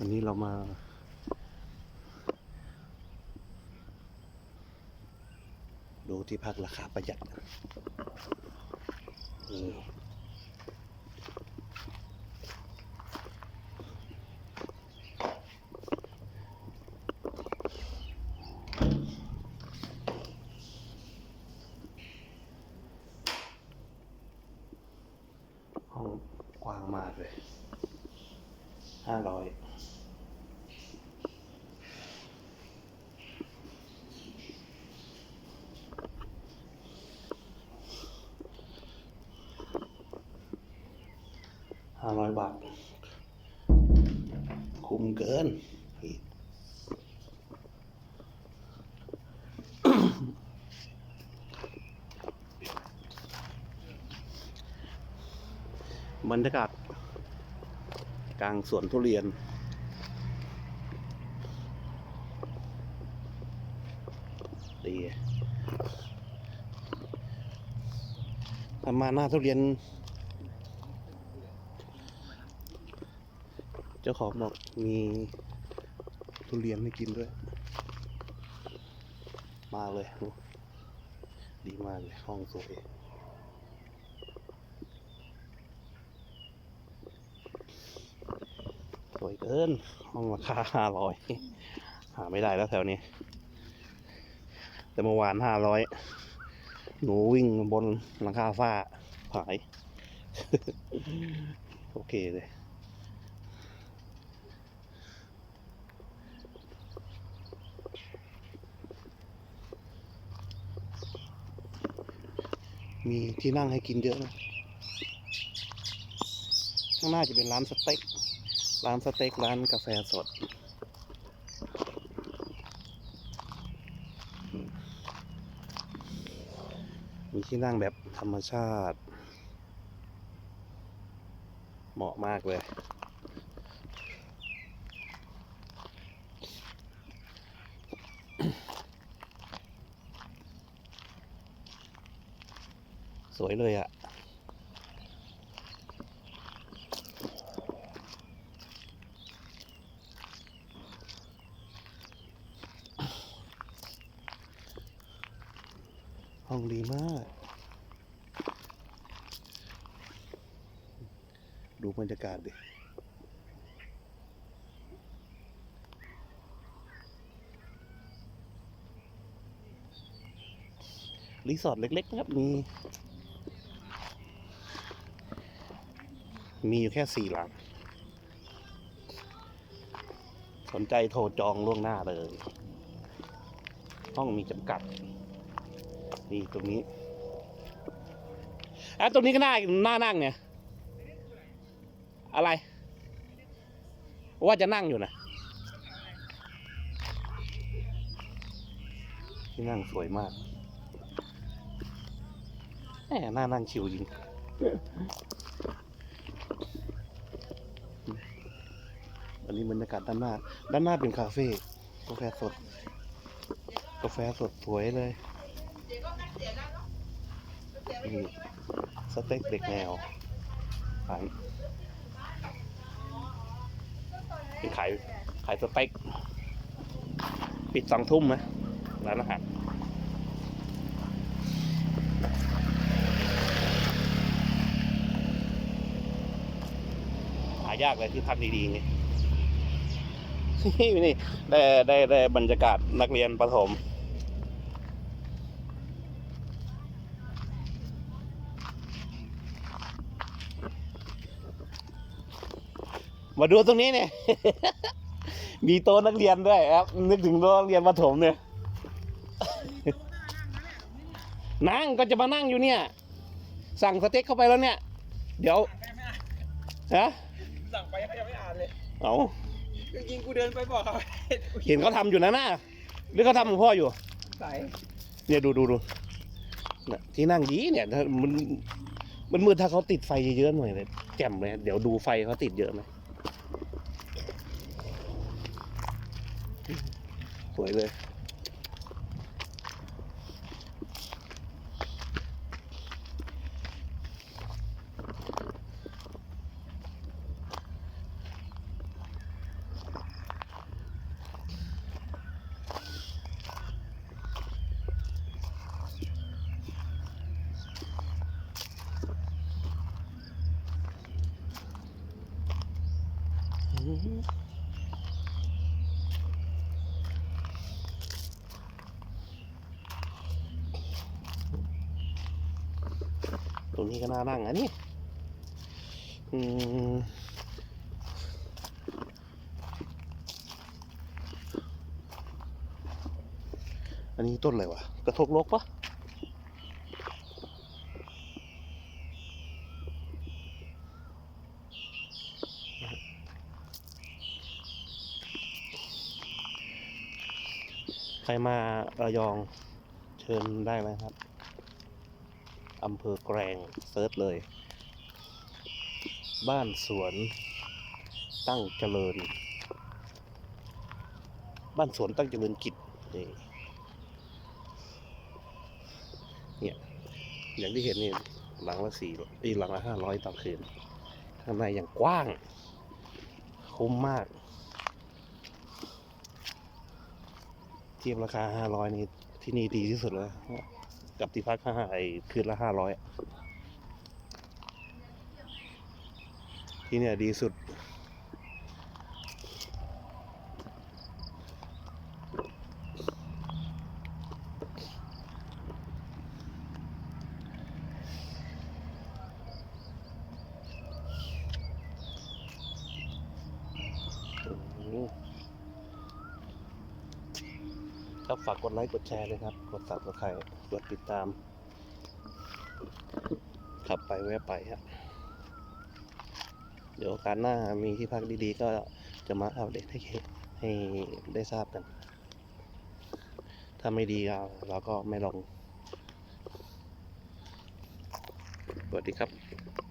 วันนี้เรามาดูที่พักราคาประหยัดนี่ห้องกว้างมากเลยห้าร้อย ห้าร้อยบาท คุ้มเกินบรรยากาศกลางสวนทุเรียน ดีทำมาหน้าทุเรียน จ้าของบอกมีทุเรียนให้กินด้วย มาเลย ดีมากเลย ห้องสวยสวยเกิน ห้องราคาห้าร้อยหาไม่ได้แล้วแถวนี้ แต่เมื่อวานห้าร้อยหนูวิ่งบนหลังคาฟ้าผาย โอเคเลย มีที่นั่งให้กินเยอะนะ ข้างหน้าจะเป็นร้านสเต็ก ร้านสเต็ก ร้านกาแฟสด มีที่นั่งแบบธรรมชาติ เหมาะมากเลย สวยเลยอะ่ะ ห้องดีมาก ดูบรรยากาศดิรีสอร์ทเล็กๆนะครับ มี มีอยู่แค่สี่หลัง สนใจโทรจองล่วงหน้าเลย ห้องมีจำกัด นี่ตรงนี้อะตรงนี้ก็น่าน่านั่งเนี่ย อะไร ว่าจะนั่งอยู่นะที่นั่งสวยมากแหมน่านั่งชิวจริง อันนี้บรรยากาศด้านหน้า ด้านหน้าเป็นคาเฟ่กาแฟสด กาแฟสดสวยเลยนี่สเต็กเด็กแนวขายเป็นขายขายสเต็กปิดสองทุ่มนะร้านอาหารหายากเลยที่พักดีๆนี่ นี่ได้ได้ได้บรรยากาศนักเรียนประถมมาดูตรงนี้เนี่ย มีโต๊ะนักเรียนด้วยครับ นึกถึงโต๊ะนักเรียนประถมเนี่ย นั่งก็จะมานั่งอยู่เนี่ย สั่งสเต็กเข้าไปแล้วเนี่ย เดี๋ยว ฮะ สั่งไปยังไม่อ่านเลย เอา จริงๆกูเดินไปบอกเขาเห็นเขาทำอยู่นะน่ะหรือเขาทำของพ่ออยู่ ใส่เนี่ยดูดูดูเนี่ยที่นั่งดีเนี่ยถ้ามันมันมืดถ้าเขาติดไฟเยอะๆหน่อยเลยแจ่มเลยเดี๋ยวดูไฟเขาติดเยอะไหมสวยเลย ตรงนี้ก็น่านั่งอะนี่อืมอันนี้ต้นอะไรวะ กระทกลกปะใครมาระยองเชิญได้ไหมครับอำเภอแกลงเซิร์ชเลย บ้านสวนตั้งเจริญ บ้านสวนตั้งเจริญกิจนี่เนี่ยอย่างที่เห็นนี่หลังละสี่อีหลังละห้าร้อยต่อคืนข้างในอย่างกว้าง คุ้มมาก ทียบราคาห้าร้อยนี่ที่นี่ดีที่สุดแล้วกับที่พักห้าไอคืนละห้าร้อยที่เนี่ยดีสุด ครับฝากกดไลค์กดแชร์เลยครับ กดซับสไครต์กดติดตาม ขับไปแวะไปครับเดี๋ยวการหน้ามีที่พักดีๆ ก็จะมาอัปเดตให้ให้ได้ทราบกัน ถ้าไม่ดีเราเราก็ไม่ลงสวัสดีครับ